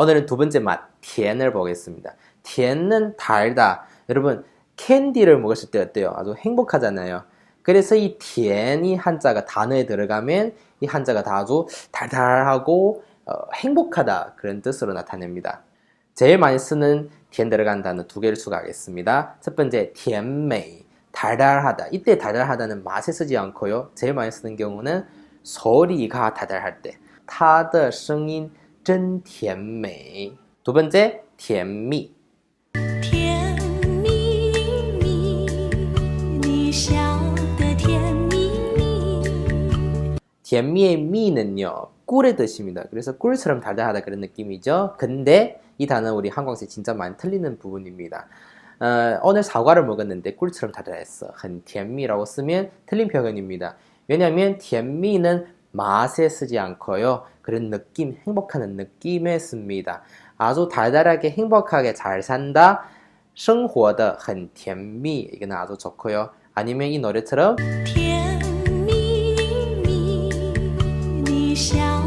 오늘은 두 번째 맛, 甜을 보겠습니다. 甜은 달다. 여러분, 캔디를 먹었을 때 어때요? 아주 행복하잖아요. 그래서 이 甜이 한자가 단어에 들어가면 이 한자가 다 아주 달달하고 어, 행복하다 그런 뜻으로 나타냅니다. 제일 많이 쓰는 甜 들어간 단어 두 개를 추가하겠습니다. 첫 번째 甜美 달달하다. 이때 달달하다는 맛에 쓰지 않고요. 제일 많이 쓰는 경우는 소리가 달달할 때. 他的声音 真甜美. 두 번째 甜蜜甜蜜蜜，你笑得甜蜜蜜。 甜蜜의 미는요 꿀의 뜻입니다. 그래서 꿀처럼 달달하다 그런 느낌이죠. 근데 이 단어 우리 한국에서 진짜 많이 틀리는 부분입니다. 어, 오늘 사과를 먹었는데 꿀처럼 달달했어. 很甜蜜라고 쓰면 틀린 표현입니다. 왜냐하면 甜蜜는 맛에 쓰지 않고요. 그런 느낌, 행복하는 느낌에 씁니다. 아주 달달하게 행복하게 잘 산다. 生活的很甜蜜 이거는 아주 좋고요. 아니면 이 노래처럼 甜蜜蜜，你笑